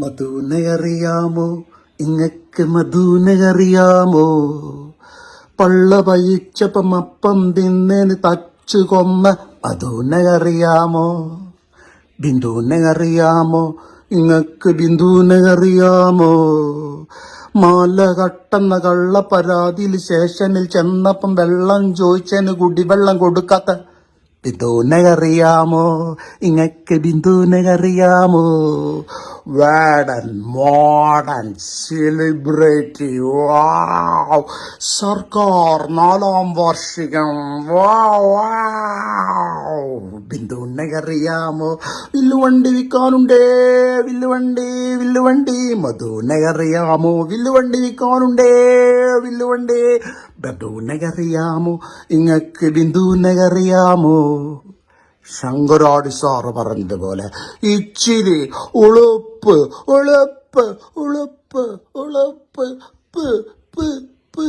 മധുനെ അറിയാമോ? ഇങ്ങക്ക് മധുനെ അറിയാമോ? പള്ള പയിച്ചപ്പം അപ്പം തിന്നേന് തച്ചു കൊന്ന മധുനെ അറിയാമോ? ബിന്ദുവിനെ അറിയാമോ? ഇങ്ങക്ക് ബിന്ദുവിനെ അറിയാമോ? മാല കട്ടെന്ന കള്ള പരാതിയിൽ ശേഷനിൽ ചെന്നപ്പം വെള്ളം ചോദിച്ചതിന് കുടിവെള്ളം കൊടുക്കാത്ത ബിന്ദുവിനെ അറിയാമോ? ഇങ്ങക്ക് ബിന്ദുവിനെ അറിയാമോ? വേടൻ മോഡൻ സെലിബ്രിറ്റി വാവ് സർക്കാർ നാലാം വാർഷികം. വാവ് ബിന്ദുവിനെ അറിയാമോ വില്ലുവണ്ടി വിൽക്കാനുണ്ടേ. വില്ലുവണ്ടി വില്ലുവണ്ടി. മധുവിനെ അറിയാമോ വില്ലുവണ്ടി വിൽക്കാനുണ്ടേ. വില്ലുവണ്ടി. ബന്ധുവിനെ അറിയാമോ ഇങ്ങക്ക് ബിന്ദുനകറിയാമോ ശങ്കരാടി സാറ് പറഞ്ഞതുപോലെ ഇച്ചിരി ഉളുപ്പ് ഉളുപ്പ് ഉളുപ്പ് ഉളുപ്പ് പ് പ് പ്